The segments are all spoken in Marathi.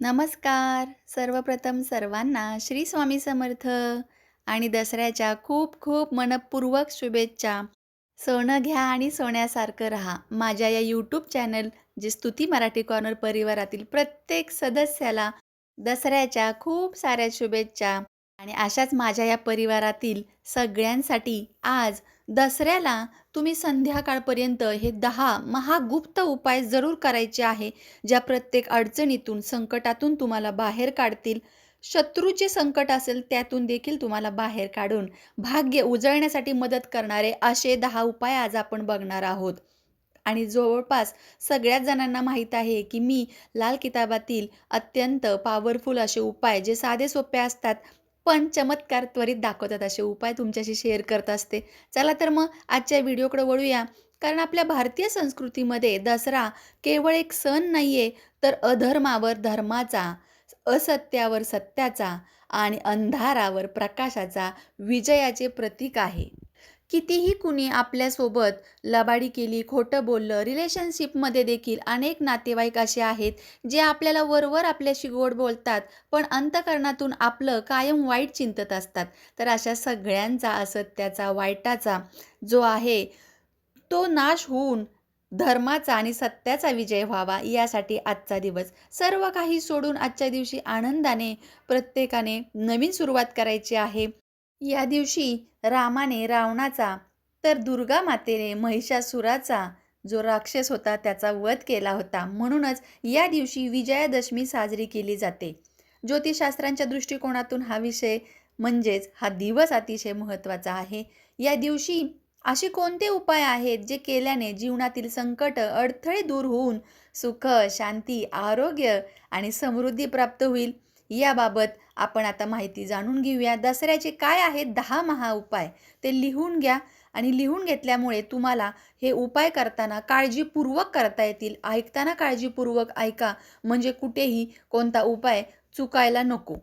नमस्कार. सर्वप्रथम सर्वांना श्री स्वामी समर्थ आणि दसऱ्याच्या खूप खूप मनपूर्वक शुभेच्छा. सोनं घ्या आणि सोन्यासारखं राहा. माझ्या या यूट्यूब चॅनल जे स्तुती मराठी कॉर्नर परिवारातील प्रत्येक सदस्याला दसऱ्याच्या खूप साऱ्या शुभेच्छा. आणि अशाच माझ्या या परिवारातील सगळ्यांसाठी आज दसऱ्याला तुम्ही संध्याकाळपर्यंत हे दहा महागुप्त उपाय जरूर करायचे आहे ज्या प्रत्येक अडचणीतून संकटातून तुम्हाला बाहेर काढतील. शत्रूचे संकट असेल त्यातून देखील तुम्हाला बाहेर काढून भाग्य उजळण्यासाठी मदत करणारे असे दहा उपाय आज आपण बघणार आहोत. आणि जवळपास सगळ्याच जणांना माहीत आहे की मी लाल किताबातील अत्यंत पॉवरफुल असे उपाय जे साधे सोपे असतात पण चमत्कार त्वरित दाखवतात असे उपाय तुमच्याशी शेअर करत असते. चला तर मग आजच्या व्हिडिओकडे वळूया. कारण आपल्या भारतीय संस्कृतीमध्ये दसरा केवळ एक सण नाही आहे तर अधर्मावर धर्माचा असत्यावर सत्याचा आणि अंधारावर प्रकाशाचा विजयाचे प्रतीक आहे. कितीही कुणी आपल्यासोबत लबाडी केली खोटं बोललं रिलेशनशिपमध्ये देखील अनेक नातेवाईक असे आहेत जे आपल्याला वरवर आपल्याशी गोड बोलतात पण अंतकरणातून आपलं कायम वाईट चिंतत असतात. तर अशा सगळ्यांचा असत्याचा वाईटाचा जो आहे तो नाश होऊन धर्माचा आणि सत्याचा विजय व्हावा यासाठी आजचा दिवस. सर्व काही सोडून आजच्या दिवशी आनंदाने प्रत्येकाने नवीन सुरुवात करायची आहे. या दिवशी रामाने रावणाचा तर दुर्गा मातेने महिषासुराचा जो राक्षस होता त्याचा वध केला होता. म्हणूनच या दिवशी विजयादशमी साजरी केली जाते. ज्योतिषशास्त्रांच्या दृष्टिकोनातून हा विषय म्हणजेच हा दिवस अतिशय महत्त्वाचा आहे. या दिवशी असे कोणते उपाय आहेत जे केल्याने जीवनातील संकट अडथळे दूर होऊन सुख शांती आरोग्य आणि समृद्धी प्राप्त होईल? याबाबत आपण आता माहिती जाणून घेऊया. दसऱ्याचे काय आहेत दहा महा उपाय? ते लिहून घ्या आणि लिहून घेतल्यामुळे तुम्हाला हे उपाय करताना काळजीपूर्वक करता येतील. ऐकताना काळजीपूर्वक ऐका. म्हणजे कुठेही कोणता उपाय चुकायला नको.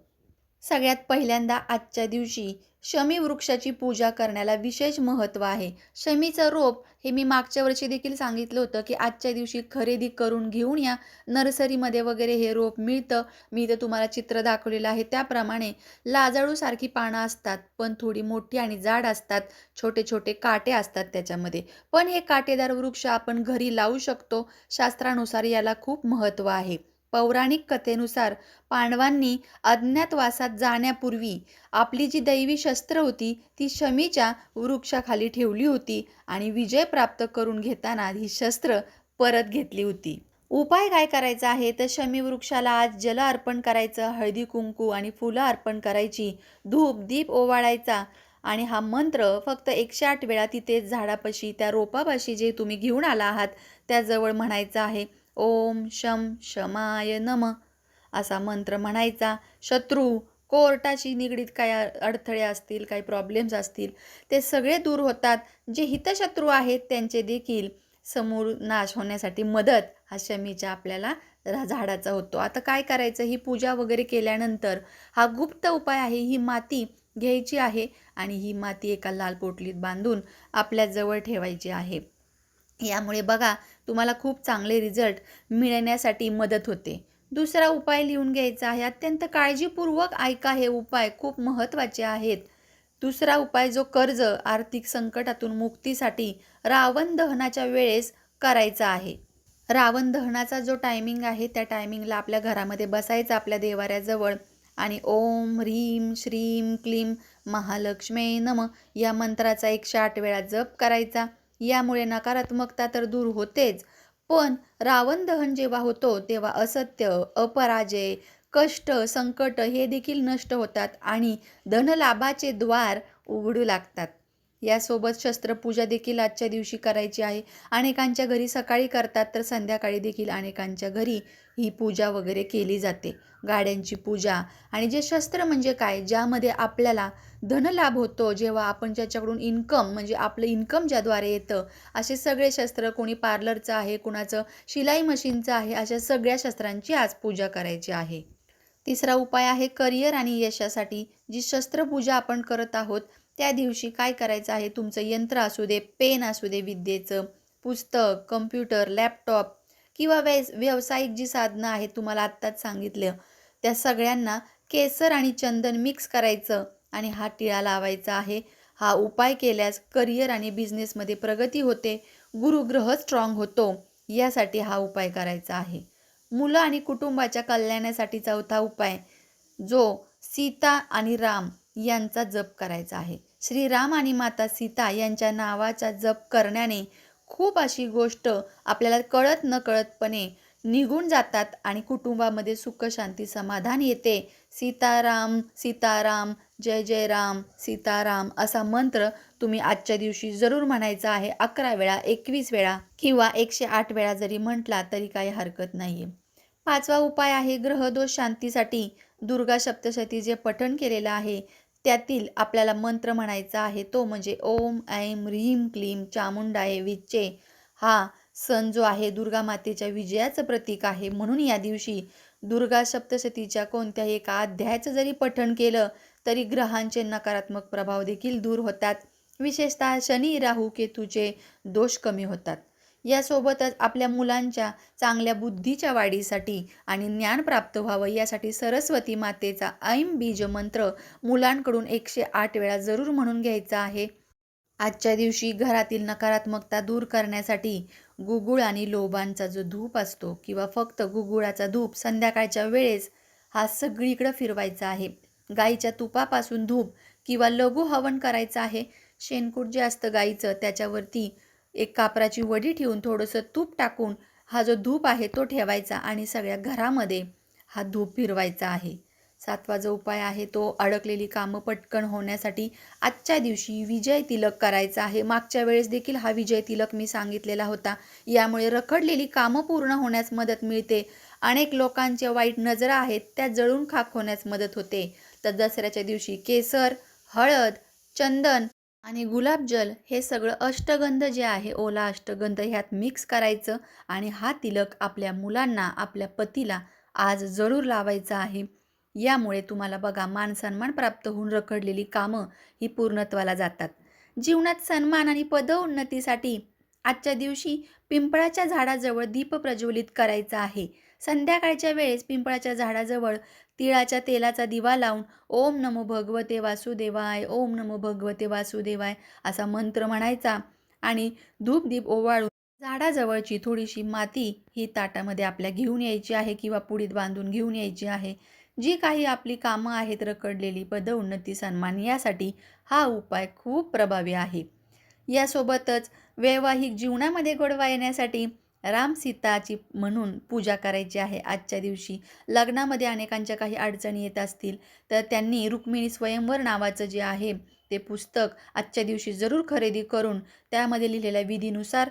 सगळ्यात पहिल्यांदा आजच्या दिवशी शमी वृक्षाची पूजा करण्याला विशेष महत्त्व आहे. शमीचं रोप हे मी मागच्या वर्षी देखील सांगितलं होतं की आजच्या दिवशी खरेदी करून घेऊन या. नर्सरीमध्ये वगैरे हे रोप मिळतं. मी इथं तुम्हाला चित्र दाखवलेलं आहे. त्याप्रमाणे लाजाळूसारखी पानं असतात पण थोडी मोठी आणि जाड असतात. छोटे छोटे काटे असतात त्याच्यामध्ये. पण हे काटेदार वृक्ष आपण घरी लावू शकतो. शास्त्रानुसार याला खूप महत्त्व आहे. पौराणिक कथेनुसार पांडवांनी अज्ञातवासात जाण्यापूर्वी आपली जी दैवी शस्त्र होती ती शमीच्या वृक्षाखाली ठेवली होती आणि विजय प्राप्त करून घेताना ही शस्त्र परत घेतली होती. उपाय काय करायचा आहे? तर शमी वृक्षाला आज जल अर्पण करायचं हळदी कुंकू आणि फुलं अर्पण करायची धूप दीप ओवाळायचा आणि हा मंत्र फक्त एकशे आठ वेळा तिथे झाडापाशी त्या रोपापाशी जे तुम्ही घेऊन आला आहात त्याजवळ म्हणायचं आहे ओम शम शमाय नम असा मंत्र म्हणायचा. शत्रू कोर्टाशी निगडीत काय अडथळे असतील काही प्रॉब्लेम्स असतील ते सगळे दूर होतात. जे हितशत्रू आहेत त्यांचे देखील समोर नाश होण्यासाठी मदत हा शमीच्या आपल्याला रा- झाडाचा होतो. आता काय करायचं? ही पूजा वगैरे केल्यानंतर हा गुप्त उपाय आहे. ही माती घ्यायची आहे आणि ही माती एका लाल पोटलीत बांधून आपल्या जवळ ठेवायची आहे. यामुळे बघा तुम्हाला खूप चांगले रिझल्ट मिळण्यासाठी मदत होते. दुसरा उपाय लिहून घ्यायचा आहे. अत्यंत काळजीपूर्वक ऐका हे उपाय. खूप महत्त्वाचे आहेत. दुसरा उपाय जो कर्ज आर्थिक संकटातून मुक्तीसाठी रावण दहनाच्या वेळेस करायचा आहे. रावण दहनाचा जो टायमिंग आहे त्या टायमिंगला आपल्या घरामध्ये बसायचं आपल्या देवाऱ्याजवळ आणि ओम ह्रीम श्रीम क्लीम महालक्ष्मी नम या मंत्राचा एकशे आठ वेळा जप करायचा. यामुळे नकारात्मकता तर दूर होतेच. पण रावण दहन जेव्हा होतो तेव्हा असत्य अपराजय कष्ट संकट हे देखील नष्ट होतात आणि धनलाभाचे द्वार उघडू लागतात. यासोबत शस्त्रपूजा देखील आजच्या दिवशी करायची आहे. अनेकांच्या घरी सकाळी करतात तर संध्याकाळी देखील अनेकांच्या घरी ही पूजा वगैरे केली जाते. गाड्यांची पूजा आणि जे शस्त्र म्हणजे काय ज्यामध्ये आपल्याला धनलाभ होतो जेव्हा आपण ज्याच्याकडून इन्कम म्हणजे आपलं इन्कम ज्याद्वारे येतं असे सगळे शस्त्र कोणी पार्लरचं आहे कुणाचं शिलाई मशीनचं आहे अशा सगळ्या शस्त्रांची आज पूजा करायची आहे. तिसरा उपाय आहे करिअर आणि यशासाठी. जी शस्त्रपूजा आपण करत आहोत त्या दिवशी काय करायचं आहे? तुमचं यंत्र असू दे पेन असू दे विद्येचं पुस्तक कम्प्युटर लॅपटॉप किंवा व्यस व्यावसायिक जी साधनं आहेत तुम्हाला आत्ताच सांगितलं. त्या सगळ्यांना केसर आणि चंदन मिक्स करायचं आणि हा टिळा लावायचा आहे. हा उपाय केल्यास करिअर आणि बिझनेसमध्ये प्रगती होते गुरुग्रह स्ट्रॉंग होतो. यासाठी हा उपाय करायचा आहे. मुलं आणि कुटुंबाच्या कल्याणासाठी चौथा उपाय जो सीता आणि राम यांचा जप करायचा आहे. श्रीराम आणि माता सीता यांच्या नावाचा जप करण्याने खूप अशी गोष्ट आपल्याला कळत न कळतपणे निघून जातात आणि कुटुंबामध्ये सुख शांती समाधान येते. सीताराम सीताराम जय जय राम सीताराम असा मंत्र तुम्ही आजच्या दिवशी जरूर म्हणायचा आहे. अकरा वेळा एकवीस वेळा किंवा एकशे आठ वेळा जरी म्हटला तरी काही हरकत नाही आहे पाचवा उपाय आहे ग्रहदोष शांतीसाठी दुर्गा सप्तशती जे पठण केलेलं आहे. त्यातील आपल्याला मंत्र म्हणायचा आहे तो म्हणजे ओम ऐं ह्रीम क्लीं चामुंडाय विच्चे. हा सण जो आहे दुर्गा मातेच्या विजयाचं प्रतीक आहे. म्हणून या दिवशी दुर्गा सप्तशतीच्या कोणत्याही एका अध्यायाचं जरी पठण केलं तरी ग्रहांचे नकारात्मक प्रभाव देखील दूर होतात. विशेषतः शनी राहू केतूचे दोष कमी होतात. यासोबतच आपल्या मुलांच्या चांगल्या बुद्धीच्या वाढीसाठी आणि ज्ञान प्राप्त व्हावं यासाठी सरस्वती मातेचा ऐम बीज मंत्र मुलांकडून एकशे आठ वेळा जरूर म्हणून घ्यायचा आहे. आजच्या दिवशी घरातील नकारात्मकता दूर करण्यासाठी गुगुळ आणि लोबांचा जो धूप असतो किंवा फक्त गुगुळाचा धूप संध्याकाळच्या वेळेस हा सगळीकडं फिरवायचा आहे. गाईच्या तुपापासून धूप किंवा लघु हवन करायचं आहे. शेणकूट जे असतं गाईचं त्याच्यावरती एक कापराची वडी ठेवून थोडंसं तूप टाकून हा जो धूप आहे तो ठेवायचा आणि सगळ्या घरामध्ये हा धूप फिरवायचा आहे. सातवा जो उपाय आहे तो अडकलेली कामं पटकन होण्यासाठी आजच्या दिवशी विजय तिलक करायचा आहे. मागच्या वेळेस देखील हा विजय तिलक मी सांगितलेला होता. यामुळे रखडलेली कामं पूर्ण होण्यास मदत मिळते. अनेक लोकांच्या वाईट नजरा आहेत त्या जळून खाक होण्यास मदत होते. तर दसऱ्याच्या दिवशी केसर हळद चंदन आणि गुलाबजल हे सगळं अष्टगंध जे आहे ओला अष्टगंध ह्यात मिक्स करायचं आणि हा तिलक आपल्या मुलांना आपल्या पतीला आज जरूर लावायचा आहे. यामुळे तुम्हाला बघा मान सन्मान प्राप्त होऊन रखडलेली कामं ही पूर्णत्वाला जातात. जीवनात सन्मान आणि पदोन्नतीसाठी आजच्या दिवशी पिंपळाच्या झाडाजवळ दीप प्रज्वलित करायचा आहे. संध्याकाळच्या वेळेस पिंपळाच्या झाडाजवळ तिळाच्या तेलाचा दिवा लावून ओम नमो भगवते वासुदेवाय ओम नमो भगवते वासुदेवाय असा मंत्र म्हणायचा आणि धूपदीप ओवाळून झाडाजवळची थोडीशी माती ही ताटामध्ये आपल्या घेऊन यायची आहे किंवा पुडीत बांधून घेऊन यायची आहे. जी काही आपली कामं आहेत रखडलेली पदोन्नती सन्मान यासाठी हा उपाय खूप प्रभावी आहे. यासोबतच वैवाहिक जीवनामध्ये गोडवा येण्यासाठी राम सीताची म्हणून पूजा करायची आहे. आजच्या दिवशी लग्नामध्ये अनेकांच्या काही अडचणी येत असतील तर त्यांनी रुक्मिणी स्वयंवर नावाचं जे आहे ते पुस्तक आजच्या दिवशी जरूर खरेदी करून त्यामध्ये लिहिलेल्या विधीनुसार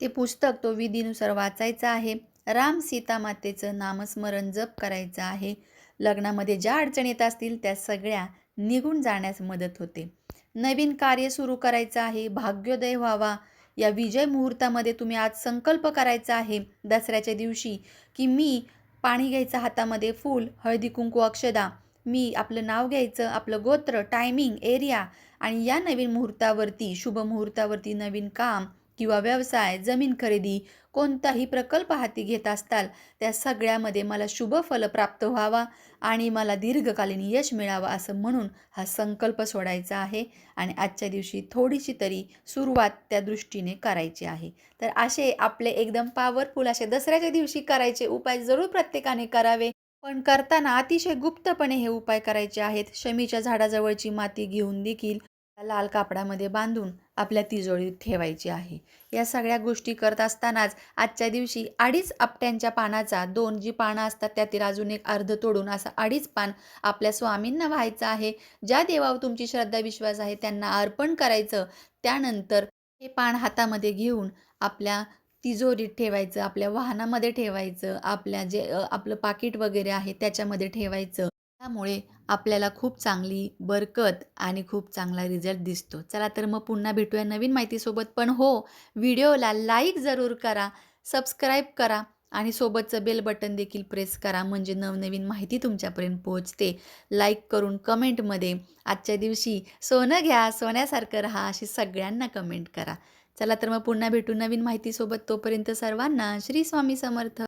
ते पुस्तक तो विधीनुसार वाचायचं आहे. राम सीता मातेचं नामस्मरण जप करायचं आहे. लग्नामध्ये ज्या अडचणी येत असतील त्या सगळ्या निघून जाण्यास मदत होते. नवीन कार्य सुरू करायचं आहे. भाग्योदय व्हावा. या विजय मुहूर्तामध्ये तुम्ही आज संकल्प करायचा आहे दसऱ्याच्या दिवशी की मी पाणी घ्यायचं हातामध्ये फूल हळदी कुंकू अक्षदा मी आपलं नाव घ्यायचं आपलं गोत्र टायमिंग एरिया आणि या नवीन मुहूर्तावरती शुभ मुहूर्तावरती नवीन काम किंवा व्यवसाय जमीन खरेदी कोणताही प्रकल्प हाती घेत असताल त्या सगळ्यामध्ये मला शुभ फल प्राप्त व्हावा आणि मला दीर्घकालीन यश मिळावं असं म्हणून हा संकल्प सोडायचा आहे आणि आजच्या दिवशी थोडीशी तरी सुरुवात त्या दृष्टीने करायची आहे. तर असे आपले एकदम पॉवरफुल असे दसऱ्याच्या दिवशी करायचे उपाय जरूर प्रत्येकाने करावे. पण करताना अतिशय गुप्तपणे हे उपाय करायचे आहेत. शमीच्या झाडाजवळची माती घेऊन देखील लाल कापडामध्ये बांधून आपल्या तिजोरीत ठेवायची आहे. या सगळ्या गोष्टी करत असतानाच आजच्या दिवशी अडीच आपट्यांच्या पानाचा दोन जी पानं असतात त्यातील अजून एक अर्ध तोडून असं अडीच पान आपल्या स्वामींना व्हायचं आहे. ज्या देवावर तुमची श्रद्धा विश्वास आहे त्यांना अर्पण करायचं. त्यानंतर हे पान हातामध्ये घेऊन आपल्या तिजोरीत ठेवायचं आपल्या वाहनामध्ये ठेवायचं आपल्या जे आपलं पाकिट वगैरे आहे त्याच्यामध्ये ठेवायचं. त्यामुळे आपल्याला खूप चांगली बरकत आणि खूप चांगला रिझल्ट दिसतो. चला तर मग पुन्हा भेटूया नवीन माहितीसोबत. पण हो व्हिडिओला लाईक जरूर करा सबस्क्राईब करा आणि सोबतचं बेल बटन देखील प्रेस करा म्हणजे नवनवीन माहिती तुमच्यापर्यंत पोहोचते. लाईक करून कमेंटमध्ये आजच्या दिवशी सोनं घ्या सोन्यासारखं राहा अशी सगळ्यांना कमेंट करा. चला तर मग पुन्हा भेटू नवीन माहितीसोबत. तोपर्यंत सर्वांना श्री स्वामी समर्थ.